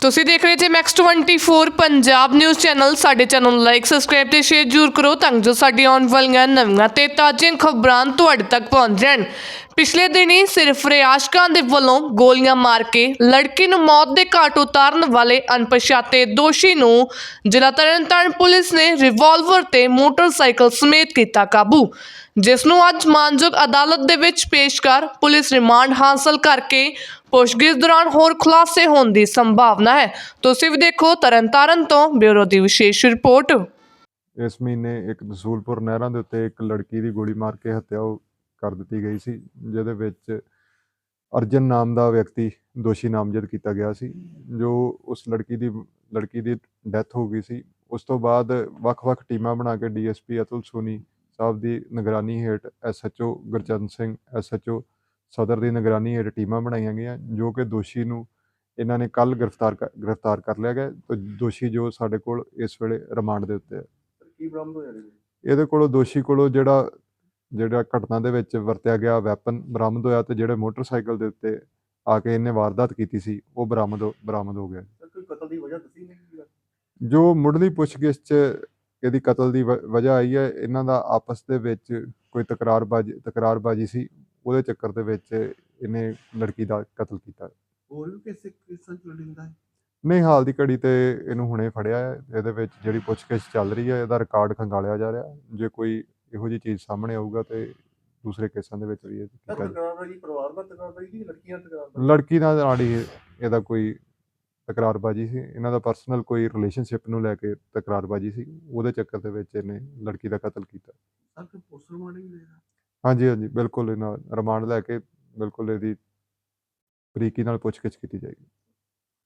ਤੁਸੀਂ ਦੇਖ ਰਹੇ ਜੇ ਮੈਕਸ 24 ਪੰਜਾਬ ਨਿਊਜ਼ ਚੈਨਲ ਸਾਡੇ ਚੈਨਲ ਨੂੰ ਲਾਈਕ ਸਬਸਕ੍ਰਾਈਬ ਤੇ ਸ਼ੇਅਰ ਜ਼ਰੂਰ ਕਰੋ ਤਾਂ ਜੋ ਸਾਡੀ ਆਉਣ ਵਾਲੀਆਂ ਨਵੀਆਂ ਤੇ ਤਾਜ਼ੀਆਂ ਖਬਰਾਂ ਤੁਹਾਡੇ ਤੱਕ ਪਹੁੰਚ ਜਾਣ। ਪਿਛਲੇ ਦਿਨੀ ਸਿਰਫ ਰਿਆਸ਼ਕਾਂ ਦੇ ਵੱਲੋਂ ਗੋਲੀਆਂ ਮਾਰ ਕੇ ਲੜਕੀ ਨੂੰ ਮੌਤ ਦੇ ਘਾਟ ਉਤਾਰਨ ਵਾਲੇ ਅਣਪਛਾਤੇ ਦੋਸ਼ੀ ਨੂੰ ਜ਼ਿਲ੍ਹਾ ਤਰਨਤਾਰਨ ਪੁਲਿਸ ਨੇ ਰਿਵਾਲਵਰ ਤੇ ਮੋਟਰਸਾਈਕਲ ਸਮੇਤ ਕੀਤਾ ਕਾਬੂ, ਜਿਸ ਨੂੰ ਅੱਜ ਮਾਨਯੋਗ ਅਦਾਲਤ ਦੇ ਵਿੱਚ ਪੇਸ਼ ਕਰ ਪੁਲਿਸ ਰਿਮਾਂਡ ਹਾਸਲ ਕਰਕੇ ਪੁੱਛਗਿੱਛ ਦੌਰਾਨ ਹੋਰ ਖੁਲਾਸੇ ਹੋਣ ਦੀ ਸੰਭਾਵਨਾ ਹੈ। ਤੁਸੀਂ ਵੀ ਦੇਖੋ ਤਰਨਤਾਰਨ ਤੋਂ ਬਿਊਰੋ ਦੀ ਵਿਸ਼ੇਸ਼ ਰਿਪੋਰਟ। ਇਸ ਮਹੀਨੇ ਇੱਕ ਦਸੂਲਪੁਰ ਨਹਿਰਾਂ ਦੇ ਉੱਤੇ ਇੱਕ ਲੜਕੀ ਦੀ ਗੋਲੀ ਮਾਰ ਕੇ ਹੱਤਿਆ ਉਹ ਕਰ ਦਿੱਤੀ ਗਈ ਸੀ ਜਿਹਦੇ ਵਿੱਚ ਅਰਜਨ ਨਾਮ ਦਾ ਵਿਅਕਤੀ ਦੋਸ਼ੀ ਨਾਮਜ਼ਦ ਕੀਤਾ ਗਿਆ ਸੀ ਜੋ ਉਸ ਲੜਕੀ ਦੀ ਲੜਕੀ ਦੀ ਡੈਥ ਹੋ ਗਈ ਸੀ। ਉਸ ਤੋਂ ਬਾਅਦ ਵੱਖ-ਵੱਖ ਟੀਮਾਂ ਬਣਾ ਕੇ ਡੀਐਸਪੀ ਅਤੁਲ ਸੋਨੀ ਸਾਹਿਬ ਦੀ ਨਿਗਰਾਨੀ ਹੇਠ ਐਸਐਚਓ ਗੁਰਚਰਨ ਸਿੰਘ ਐਸਐਚਓ ਸਦਰ ਦੀ ਨਿਗਰਾਨੀ ਹੇਠ ਟੀਮਾਂ ਬਣਾਈਆਂ ਗਈਆਂ ਜੋ ਕਿ ਦੋਸ਼ੀ ਨੂੰ ਇਹਨਾਂ ਨੇ ਕੱਲ ਗ੍ਰਿਫਤਾਰ ਗ੍ਰਿਫਤਾਰ ਕਰ ਲਿਆ ਗਿਆ ਤੇ ਦੋਸ਼ੀ ਜੋ ਸਾਡੇ ਕੋਲ ਇਸ ਵੇਲੇ ਰਿਮਾਂਡ ਦੇ ਉੱਤੇ ਹੈ। ਕੀ ਬਰਾਮਦ ਹੋਇਆ ਇਹਦੇ ਕੋਲੋਂ ਦੋਸ਼ੀ ਕੋਲੋਂ ਜਿਹੜਾ ਜਿਹੜਾ ਘਟਨਾ ਦੇ ਵਿੱਚ ਵਰਤਿਆ ਗਿਆ ਵੈਪਨ ਬਰਾਮਦ ਹੋਇਆ ਤੇ ਜਿਹੜੇ ਮੋਟਰਸਾਈਕਲ ਦੇ ਉੱਤੇ ਆ ਕੇ ਇਹਨੇ ਵਾਰਦਾਤ ਕੀਤੀ ਸੀ ਉਹ ਬਰਾਮਦ ਬਰਾਮਦ ਹੋ ਗਿਆ। ਕੋਈ ਕਤਲ ਦੀ ਵਜ੍ਹਾ ਦੱਸੀ ਨਹੀਂ ਜੋ ਮੁੱਢਲੀ ਪੁੱਛਗਿੱਛ 'ਚ ਇਹਦੀ ਕਤਲ ਦੀ ਵਜ੍ਹਾ ਆਈ ਹੈ ਇਹਨਾਂ ਦਾ ਆਪਸ ਦੇ ਵਿੱਚ ਕੋਈ ਤਕਰਾਰਬਾਜ਼ੀ ਤਕਰਾਰਬਾਜ਼ੀ ਸੀ ਉਹਦੇ ਚੱਕਰ ਦੇ ਵਿੱਚ ਇਹਨੇ ਲੜਕੀ ਦਾ ਕਤਲ ਕੀਤਾ। ਹੋਰ ਵੀ ਕਿਸੇ ਕਿਸਮ ਚ ਲਿੰਦਾ ਹੈ? ਨਹੀਂ ਹਾਲ ਦੀ ਘੜੀ ਤੇ ਇਹਨੂੰ ਹੁਣੇ ਫੜਿਆ ਹੈ ਇਹਦੇ ਵਿੱਚ ਜਿਹੜੀ ਪੁੱਛਗਿੱਛ ਚੱਲ ਰਹੀ ਹੈ ਇਹਦਾ ਰਿਕਾਰਡ ਖੰਗਾਲਿਆ ਜਾ ਰਿਹਾ। ਜੇ ਕੋਈ ਇਹੋ ਜਿਹੀ ਚੀਜ਼ ਸਾਹਮਣੇ ਆਊਗਾ ਤੇ ਦੂਸਰੇ ਕੇਸਾਂ ਦੇ ਵਿੱਚ ਵੀ ਇਹ ਕੀਤਾ ਜਾਊ। ਤਕਰਾਰ ਜੀ ਪਰਿਵਾਰ ਦਾ ਤਕਰਾਰ ਜੀ ਲੜਕੀਆਂ ਤਕਰਾਰ ਲੜਕੀ ਨਾਲ ਨਾਲ ਹੀ ਇਹਦਾ ਕੋਈ ਤਕਰਾਰਬਾਜੀ ਸੀ। ਇਹਨਾਂ ਦਾ ਪਰਸਨਲ ਕੋਈ ਰਿਲੇਸ਼ਨਸ਼ਿਪ ਨੂੰ ਲੈ ਕੇ ਤਕਰਾਰਬਾਜੀ ਸੀ। ਉਹਦੇ ਚੱਕਰ ਦੇ ਵਿੱਚ ਇਹਨੇ ਲੜਕੀ ਦਾ ਕਤਲ ਕੀਤਾ। ਸਰ ਕੋਈ ਪੋਸਟਰ ਵੀ ਦੇਗਾ ਹਾਂਜੀ ਹਾਂਜੀ ਬਿਲਕੁਲ ਇਹਨਾਂ ਰਿਮਾਂਡ ਲੈ ਕੇ ਬਿਲਕੁਲ ਇਹਦੀ ਬਰੀਕੀ ਨਾਲ ਪੁੱਛਗਿੱਛ ਕੀਤੀ ਜਾਏਗੀ।